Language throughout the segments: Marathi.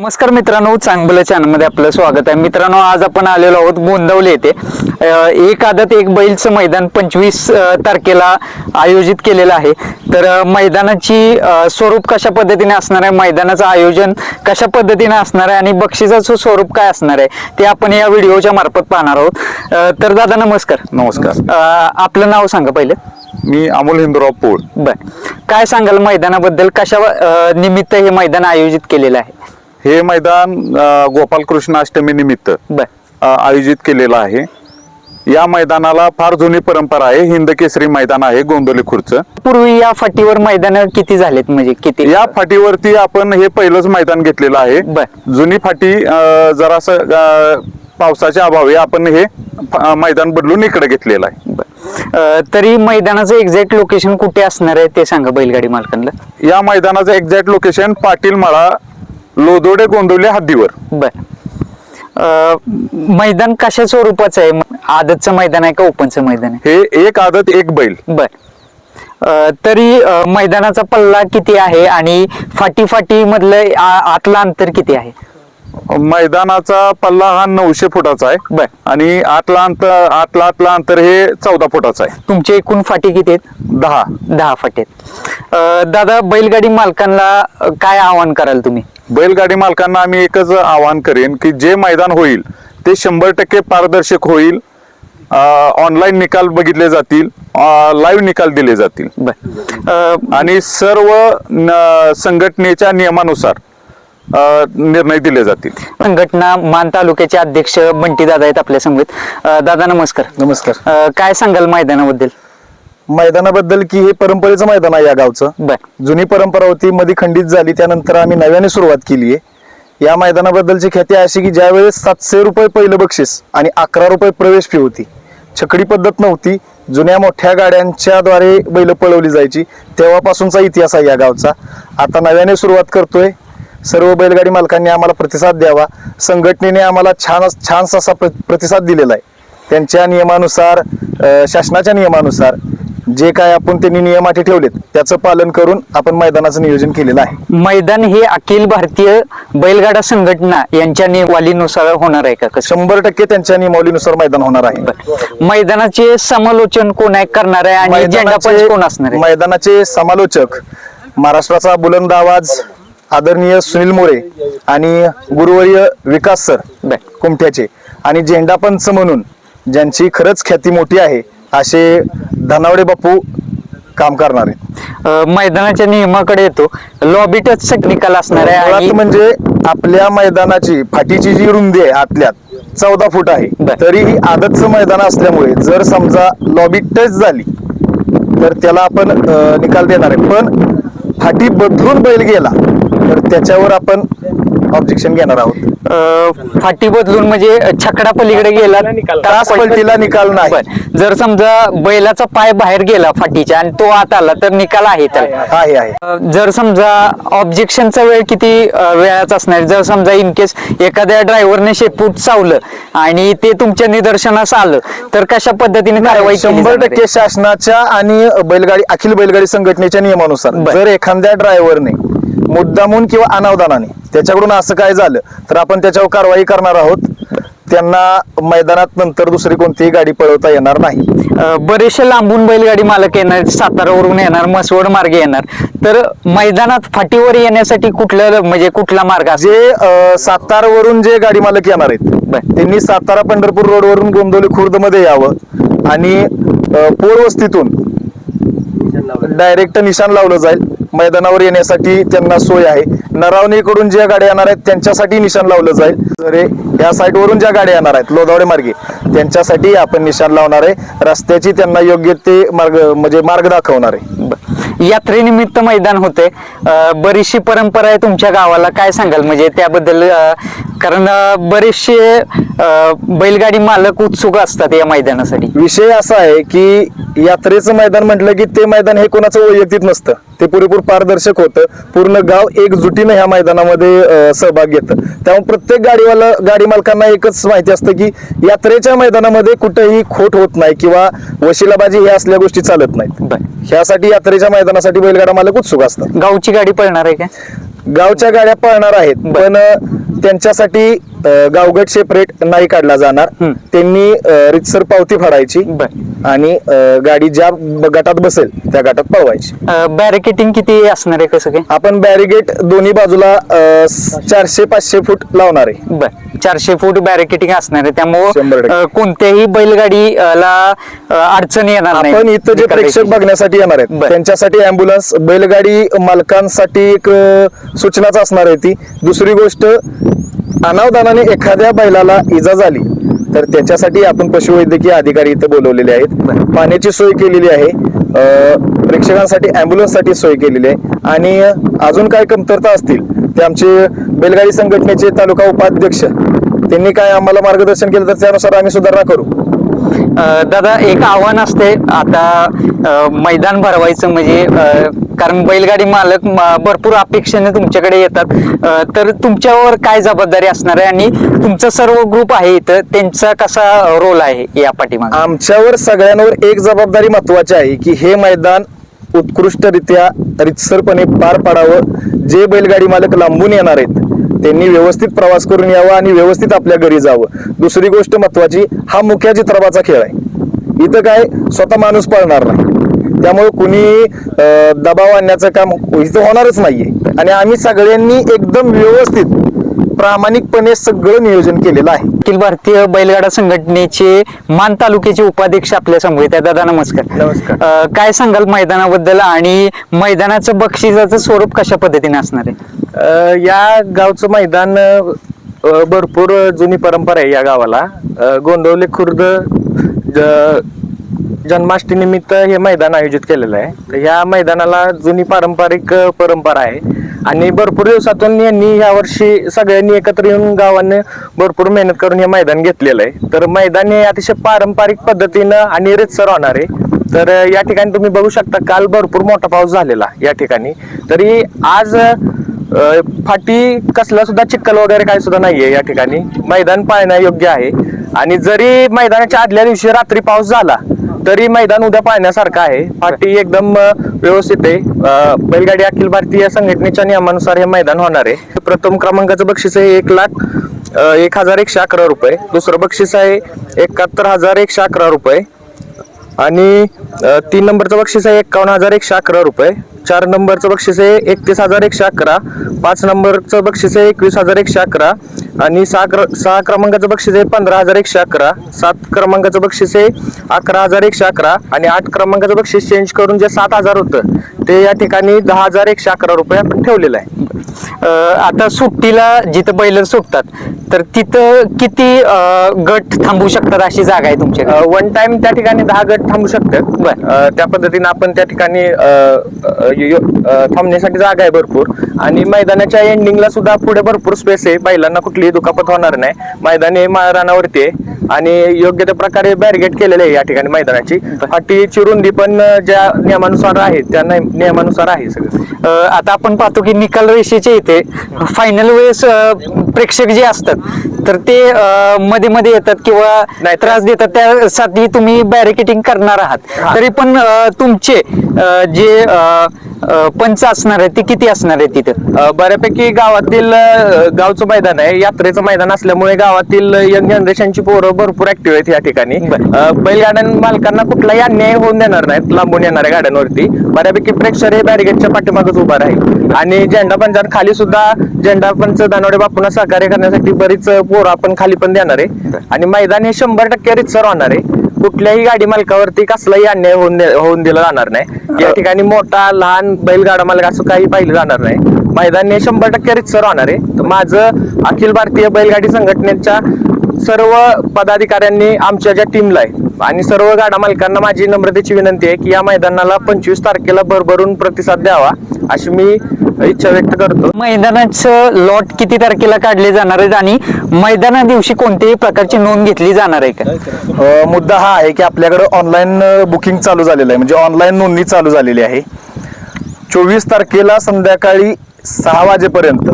नमस्कार मित्रांनो चांगलं चॅनलमध्ये आपलं स्वागत आहे. मित्रांनो आज आपण आलेलो आहोत गोंदवले येथे. एक आदत एक बैलचं मैदान पंचवीस तारखेला आयोजित केलेलं आहे. तर मैदानाची स्वरूप कशा पद्धतीने असणार आहे? मैदानाचं आयोजन कशा पद्धतीने असणार आहे? आणि बक्षिसाचं स्वरूप काय असणार आहे? ते आपण या व्हिडिओच्या मार्फत पाहणार आहोत. तर दादा नमस्कार. नमस्कार. आपलं नाव सांगा पहिलं. मी अमोल हिंदुराव पोळ. बर. काय सांगाल मैदानाबद्दल? कशा निमित्त हे मैदान आयोजित केलेलं आहे? हे मैदान गोपालकृष्ण अष्टमी निमित्त आयोजित केलेलं आहे. या मैदानाला फार जुनी परंपरा आहे. हिंद केसरी मैदान आहे गोंदवली खुर्च पूर्वी या फाटीवर मैदान किती झालेत? म्हणजे किती? या फाटीवरती आपण हे पहिलंच मैदान घेतलेलं आहे. जुनी फाटी जरासं पावसाच्या अभावी आपण हे मैदान बदलून इकडे घेतलेलं आहे. तरी मैदानाचं एक्झॅक्ट लोकेशन कुठे असणार आहे ते सांगा बैलगाडी मालकांना. या मैदानाचं एक्झॅक्ट लोकेशन पाटील माळा लोदोडे गोंदवली हद्दीवर. बर. अं, मैदान कशा स्वरूपाचं आहे? आदतचं मैदान आहे का ओपनचं मैदान आहे? हे एक आदत एक बैल. बर. अं, तरी अं, मैदानाचा पल्ला किती आहे आणि फाटी फाटी मधलं आ- आतलं अंतर किती आहे? मैदानाचा पल्ला हा नऊशे फुटाचा आहे. बर. आणि आतला अंतर आतला आतला अंतर हे चौदा फुटाचं आहे. तुमचे एकूण फाटी किती आहेत? दहा. दहा फाटी आहेत. अं, दादा बैलगाडी मालकांना अं, काय आवाहन कराल तुम्ही? बैलगाडी मालकांना आम्ही एकच आवाहन करेन की जे मैदान होईल ते शंभर टक्के पारदर्शक होईल. ऑनलाईन निकाल बघितले जातील लाईव्ह निकाल दिले जातील. आणि सर्व न- संघटनेच्या नियमानुसार निर्णय दिले जातील. संघटना मान तालुक्याचे अध्यक्ष बंटी दादा आहेत आपल्या अं, दादा नमस्कार. नमस्कार. काय सांगाल मैदानाबद्दल? मैदानाबद्दल की हे परंपरेचं मैदान आहे या गावचं. बर. जुनी परंपरा होती मध्ये खंडित झाली त्यानंतर आम्ही नव्याने सुरुवात केली आहे या मैदानाबद्दलची ख्याती अशी की ज्यावेळेस सातशे रुपये पहिलं बक्षीस आणि अकरा रुपये प्रवेश फी होती छकडी पद्धत नव्हती जुन्या मोठ्या गाड्यांच्या द्वारे बैल पळवली जायची तेव्हापासूनचा इतिहास आहे या गावचा. आता नव्याने सुरुवात करतोय. सर्व बैलगाडी मालकांनी आम्हाला प्रतिसाद द्यावा. संघटनेने आम्हाला छान छान असा प्र- प्रतिसाद दिलेला आहे. त्यांच्या नियमानुसार अ, शासनाच्या नियमानुसार जे काय आपण त्यांनी नियम अटी ठेवलेत त्याचं पालन करून आपण मैदानाचं नियोजन केलेलं आहे. मैदान हे अखिल भारतीय बैलगाडा संघटना यांच्या नियमावलीनुसार होणार आहे का कसं? शंभर टक्के त्यांच्या नियमावलीनुसार मैदान होणार आहे. मैदानाचे समालोचन कोण आहे करणार आहे आणि कोण असणार आहे? मैदानाचे समालोचक महाराष्ट्राचा बुलंद आवाज आदरणीय सुनील मोरे आणि गुरुवर्य विकास सर. कुमठ्याचे. आणि झेंडा पंच म्हणून ज्यांची खरंच ख्याती मोठी आहे असे धनावडे बापू काम करणार. आहेत अं, मैदानाच्या नियमाकडे येतो. लॉबी टच निकाल असणार आहे मुळात आणि म्हणजे आपल्या मैदानाची फाटीची जी रुंदी आहे आतल्यात चौदा फूट आहे. बर. तरी ही आदतचं मैदान असल्यामुळे जर समजा लॉबी टच झाली तर त्याला आपण अं, निकाल देणार आहे. पण फाटी बदलून बैल गेला तर त्याच्यावर आपण ऑब्जेक्शन घेणार आहोत अं, फाटी बदलून म्हणजे छकडा पलीकडे गेला तास पलटीला निकाल नाही. बर. जर समजा बैलाचा पाय बाहेर गेला फाटीच्या आणि तो आत आला तर निकाल आहे त्याला आहे आहे अं, जर समजा ऑब्जेक्शनचा वेळ किती अं, वेळाचा असणार जर समजा इन केस एखाद्या ड्रायव्हरने शेपूट चावलं आणि ते तुमच्या निदर्शनास आलं तर कशा पद्धतीने कारवाई केली शंभर जाणार आहे? टक्के शासनाच्या आणि बैलगाडी अखिल बैलगाडी संघटनेच्या नियमानुसार बर. जर एखाद्या ड्रायव्हरने मुद्दामून किंवा अनावधानाने त्याच्याकडून असं काय झालं? तर आपण त्याच्यावर कारवाई करणार आहोत. त्यांना मैदानात नंतर दुसरी कोणतीही गाडी पळवता येणार नाही. बरेचसे लांबून बैलगाडी मालक येणार सातारावरून येणार मसवड मार्गे येणार. तर मैदानात फाटीवर येण्यासाठी कुठलं म्हणजे कुठला मार्ग जे सातारावरून जे गाडी मालक येणार आहेत. त्यांनी सातारा पंढरपूर रोडवरून गोंदवली खुर्दमध्ये यावं आणि अ, पोळ वस्तीतून डायरेक्ट निशाण लावलं जाईल. मैदानावर येण्यासाठी त्यांना सोय आहे. नरावणीकडून ज्या गाड्या येणार आहेत त्यांच्यासाठी निशाण लावलं जाईल. अरे या साईडवरून ज्या गाड्या येणार आहेत लोधावडे मार्गे त्यांच्यासाठी आपण निशाण लावणार आहे. रस्त्याची त्यांना योग्य ते मार्ग म्हणजे मार्ग दाखवणार आहे. यात्रेनिमित्त मैदान होते. बरीचशी परंपरा आहे तुमच्या गावाला. काय सांगाल? म्हणजे त्याबद्दल कारण बरेचसे बैलगाडी मालक उत्सुक असतात या मैदानासाठी. विषय असा आहे की यात्रेचं मैदान म्हटलं की ते मैदान हे कोणाचं वैयक्तिक नसतं. ते पुरेपूर पारदर्शक होतं. पूर्ण गाव एकजुटीनं ह्या मैदानामध्ये सहभाग घेतं. त्यामुळे प्रत्येक गाडीवाला गाडी मालकांना एकच माहिती असतं की यात्रेच्या मैदानामध्ये कुठेही खोट होत नाही किंवा वशिलाबाजी हे असल्या गोष्टी चालत नाहीत. ह्यासाठी यात्रेच्या मैदानासाठी बैलगाडा मालक उत्सुक असतात. गावची गाडी पळणार आहे का? गावच्या गाड्या पळणार आहेत पण त्यांच्यासाठी गावगट सेपरेट नाही काढला जाणार. हम्म. त्यांनी अ, रितसर पावती फाडायची बर. आणि अ, गाडी ज्या ब- गटात बसेल त्या गटात पळवायची. बॅरिकेटिंग किती असणार आहे कसं काय? आपण बॅरिगेट दोन्ही बाजूला अ, स- चारशे पाचशे फूट लावणार आहे. बर. चारशे फूट बॅरिकेटिंग असणार आहे. शंभर त्यामुळं टक्के. अं, कोणत्याही बैलगाडीला अं, अडचण येणार नाही. आपण इथं जे प्रेक्षक बघण्यासाठी येणार आहेत बर. त्यांच्यासाठी अँब्युलन्स बैलगाडी मालकांसाठी एक अ, सूचनाच असणार आहे ती. दुसरी गोष्ट अनावधानाने एखाद्या बैलाला इजा झाली तर त्याच्यासाठी आपण पशुवैद्यकीय अधिकारी इथं बोलवलेले आहेत. पाण्याची सोय केलेली आहे. प्रेक्षकांसाठी अँब्युलन्ससाठी सोय केलेली आहे. आणि अजून काय कमतरता असतील ते आमचे बैलगाडी संघटनेचे तालुका उपाध्यक्ष त्यांनी काय आम्हाला मार्गदर्शन केलं तर त्यानुसार आम्ही सुधारणा करू. दादा एक आव्हान असते. आता मैदान भरवायचं म्हणजे कारण बैलगाडी मालक भरपूर अपेक्षेने तुमच्याकडे येतात. तर तुमच्यावर काय जबाबदारी असणार आहे? आणि तुमचा सर्व ग्रुप आहे इथं त्यांचा कसा रोल आहे या पाठीमागे? आमच्यावर सगळ्यांवर एक जबाबदारी महत्वाची आहे की हे मैदान उत्कृष्टरित्या रितसरपणे पार पाडावं. जे बैलगाडी मालक लांबून येणार आहेत त्यांनी व्यवस्थित प्रवास करून यावं आणि व्यवस्थित आपल्या घरी जावं. दुसरी गोष्ट महत्वाची हा मुख्या चित्रपाचा खेळ आहे. इथं काय स्वतः माणूस पळणार नाही. त्यामुळे कुणी दबाव आणण्याचं काम इथं होणारच नाहीये. आणि आम्ही सगळ्यांनी एकदम व्यवस्थित प्रामाणिकपणे सगळं नियोजन केलेलं आहे. अखिल भारतीय बैलगाडा संघटनेचे मान तालुक्याचे उपाध्यक्ष आपल्यासमोर आहेत. दादा नमस्कार. नमस्कार. अं, काय सांगाल मैदानाबद्दल आणि मैदानाचं बक्षिसाचं स्वरूप कशा पद्धतीने असणार आहे? अ, या गावचं मैदान अ, भरपूर जुनी परंपरा आहे या गावाला. अ, गोंदवले खुर्द ज- जन्माष्टमीनिमित्त हे मैदान आयोजित केलेलं आहे. तर ह्या मैदानाला जुनी पारंपरिक अ, परंपरा आहे. आणि भरपूर दिवसातून यांनी यावर्षी सगळ्यांनी एकत्र येऊन गावाने भरपूर मेहनत करून हे मैदान घेतलेलं आहे. तर मैदान हे अतिशय पारंपरिक पद्धतीनं आणि रितसर होणार आहे. तर अ, या ठिकाणी तुम्ही बघू शकता काल भरपूर मोठा पाऊस झालेला या ठिकाणी. तरी आज अ, फाटी कसला सुद्धा चिखल वगैरे काही सुद्धा नाहीये या ठिकाणी. मैदान पाळण्यायोग्य आहे. आणि जरी मैदानाच्या आदल्या दिवशी रात्री पाऊस झाला तरी मैदान उद्या पाहण्यासारखं आहे. फाटी एकदम व्यवस्थित आहे. बैलगाडी अखिल भारतीय संघटनेच्या नियमानुसार हे मैदान होणार आहे. प्रथम क्रमांकाचं बक्षीस आहे एक लाख एक हजार एकशे अकरा रुपये. दुसरं बक्षीस आहे एकाहत्तर हजार एकशे अकरा रुपये. आणि तीन नंबरचं बक्षीस आहे एकावन्न हजार एकशे अकरा रुपये. चार नंबरचं बक्षीस आहे एकतीस हजार एकशे अकरा. पाच नंबरचं बक्षीस आहे एकवीस हजार एकशे अकरा. आणि सहा क्र सहा क्रमांकाचं बक्षीस आहे पंधरा हजार एकशे अकरा. सात क्रमांकाचं बक्षीस आहे अकरा हजार एकशे अकरा. आणि आठ क्रमांकाचं बक्षीस चेंज करून जे सात हजार होतं ते या ठिकाणी दहा हजार एकशे अकरा रुपये आपण ठेवलेलं आहे. आता सुट्टीला जिथं बैल सुटतात तर तिथं किती गट थांबू शकतात अशी जागा आहे तुमच्याकडे? वन टाइम त्या ठिकाणी दहा गट थांबू शकतात. त्या पद्धतीने आपण त्या ठिकाणी अ, थांबण्यासाठी जागा आहे भरपूर. आणि मैदानाच्या एंडिंगला सुद्धा पुढे भरपूर स्पेस आहे. बैलांना कुठलीही दुखापत होणार नाही. मैदान हे रानावरती आहे. आणि योग्य त्या प्रकारे बॅरिगेट केलेले आहे या ठिकाणी मैदानाची. फाटीची रुंदी पण ज्या नियमानुसार आहे त्या नियम- नियमानुसार आहे सगळं. आता आपण पाहतो की निकाल रेषेचे इथे फायनल वेळेस प्रेक्षक जे असतात तर ते मध्ये मध्ये येतात किंवा नाही, त्रास देतात. त्यासाठी तुम्ही बॅरिकेटिंग करणार आहात. तरी पण तुमचे जे पंच असणार आहे ते किती असणार आहे तिथं? अ, बऱ्यापैकी गावातील अ, गावचं मैदान आहे यात्रेचं मैदान असल्यामुळे गावातील यंग जनरेशनची पोरं भरपूर ऍक्टिव्ह आहेत या ठिकाणी. अ, बैलगाड्या मालकांना कुठलाही अन्याय होऊन देणार नाहीत लांबून येणाऱ्या गाड्यांवरती. बऱ्यापैकी प्रेक्षक हे बॅरिगेटच्या पाठीमागच उभा राहील. आणि झेंडा पंचायत खाली सुद्धा झेंडा पंच दानवडे बापूंना सहकार्य करण्यासाठी बरीच पोरं आपण खाली पण देणार आहे. आणि मैदान हे शंभर टक्के रितसर होणार आहे. कुठल्याही गाडी मालकावरती कसलाही अन्याय होऊन दे- होऊन दिला जाणार नाही. या ठिकाणी मोठा लहान बैलगाडा मालक असं काही पाहिलं जाणार नाही. मैदान हे शंभर टक्के रितसर होणार आहे. तर माझं अखिल भारतीय बैलगाडी संघटनेच्या सर्व पदाधिकाऱ्यांनी आमच्या ज्या टीमला आहे आणि सर्व गाडा मालकांना माझी नम्रतेची विनंती आहे की या मैदानाला पंचवीस तारखेला भरभरून प्रतिसाद द्यावा. अशी मी इच्छा व्यक्त करतो. मैदानाचं लॉट किती तारखेला काढले जाणार आहेत आणि मैदाना दिवशी कोणत्याही प्रकारची नोंद घेतली जाणार आहे का? अ, मुद्दा हा आहे की आपल्याकडे ऑनलाईन बुकिंग चालू झालेलं आहे. म्हणजे ऑनलाईन नोंदणी चालू झालेली आहे. चोवीस तारखेला संध्याकाळी सहा वाजेपर्यंत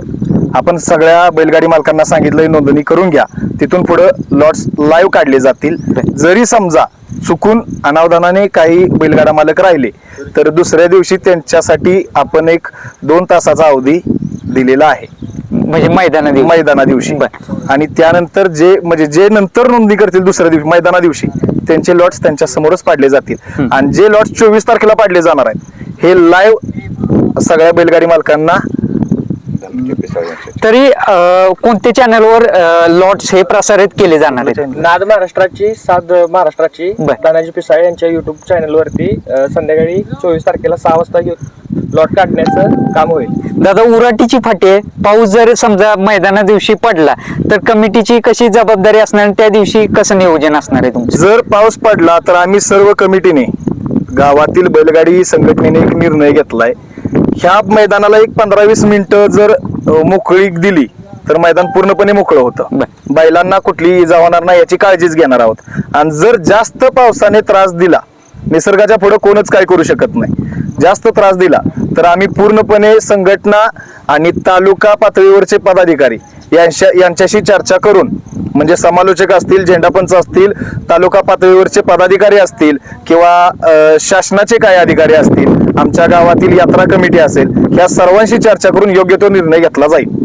आपण सगळ्या बैलगाडी मालकांना सांगितलं नोंदणी करून घ्या. तिथून पुढं लॉट्स लाईव्ह काढले जातील. जरी समजा चुकून अनावधानाने काही बैलगाडा मालक राहिले. तर दुसऱ्या दिवशी त्यांच्यासाठी आपण एक दोन तासाचा अवधी दिलेला आहे. म्हणजे मैदाना दिवशी. मैदाना दिवशी. आणि त्यानंतर जे म्हणजे जे नंतर नोंदणी करतील दुसऱ्या दिवशी मैदाना दिवशी त्यांचे लॉट्स त्यांच्या समोरच पाडले जातील. आणि जे लॉट्स चोवीस तारखेला पाडले जाणार आहेत हे लाईव्ह सगळ्या बैलगाडी मालकांना तरी अं, कोणत्या चॅनलवर लॉट्स हे प्रसारित केले जाणार आहेत? नाद महाराष्ट्राची साध महाराष्ट्राची बर. तानाजी पिसाळे यांच्या युट्यूब चॅनल वरती अ, संध्याकाळी चोवीस तारखेला सहा वाजता लॉट काढण्याचं काम होईल. दादा उराटीची फाटी आहे. पाऊस जर समजा मैदाना दिवशी पडला तर कमिटीची कशी जबाबदारी असणार? आणि त्या दिवशी कसं नियोजन असणार आहे तुमचं? जर पाऊस पडला तर आम्ही सर्व कमिटीने गावातील बैलगाडी संघटनेने एक निर्णय घेतलाय. ह्या मैदानाला एक पंधरा वीस मिनिटं जर अ, मोकळी दिली तर मैदान पूर्णपणे मोकळं होतं. बैलांना कुठली इजा होणार नाही याची काळजीच घेणार आहोत. आणि जर जास्त पावसाने त्रास दिला निसर्गाच्या पुढे कोणच काय करू शकत नाही. जास्त त्रास दिला तर आम्ही पूर्णपणे संघटना आणि तालुका पातळीवरचे पदाधिकारी यांच्या यांच्याशी चर्चा करून म्हणजे समालोचक असतील झेंडापंच असतील तालुका पातळीवरचे पदाधिकारी असतील किंवा अ, शासनाचे काही अधिकारी असतील आमच्या गावातील यात्रा कमिटी असेल या सर्वांशी चर्चा करून योग्य तो निर्णय घेतला जाईल.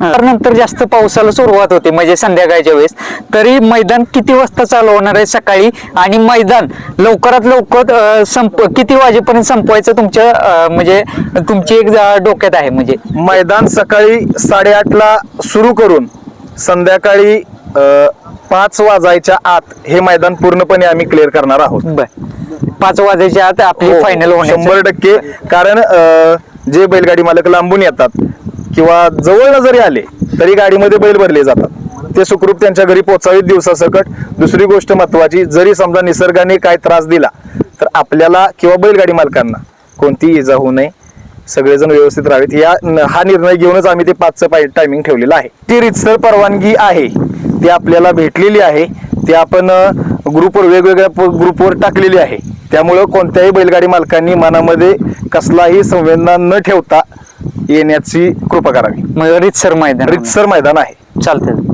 तर नंतर जास्त पावसाला सुरुवात होते म्हणजे संध्याकाळच्या वेळेस. तरी मैदान किती वाजता चालू होणार आहे सकाळी? आणि मैदान लवकरात लवकर संप किती वाजेपर्यंत संपवायचं तुमच्या म्हणजे तुमची एक डोक्यात आहे म्हणजे? मैदान सकाळी साडेआठला सुरू करून संध्याकाळी पाच वाजायच्या आत हे मैदान पूर्णपणे आम्ही क्लिअर करणार आहोत. बर. पाच वाजायच्या आत आपली हो, फायनल होणार शंभर टक्के. कारण अ, जे बैलगाडी मालक लांबून येतात किंवा जवळ जरी आले तरी गाडीमध्ये बैल भरले जातात. ते सुखरूप त्यांच्या घरी पोहोचावीत दिवसासकट. दुसरी गोष्ट महत्वाची जरी समजा निसर्गाने काय त्रास दिला तर आपल्याला किंवा बैलगाडी मालकांना कोणतीही इजा होऊ नये. सगळेजण व्यवस्थित राहावेत. या हा निर्णय घेऊनच आम्ही ते पाचचं टायमिंग ठेवलेलं आहे. ती रितसर परवानगी आहे. ती आपल्याला भेटलेली आहे. ती आपण ग्रुपवर वेगवेगळ्या ग्रुपवर टाकलेली आहे. त्यामुळं कोणत्याही बैलगाडी मालकांनी मनामध्ये कसलाही संवेदना न ठेवता येण्याची कृपा करावी. म्हणजे रितसर मैदान. रितसर मैदान आहे. चालतंय.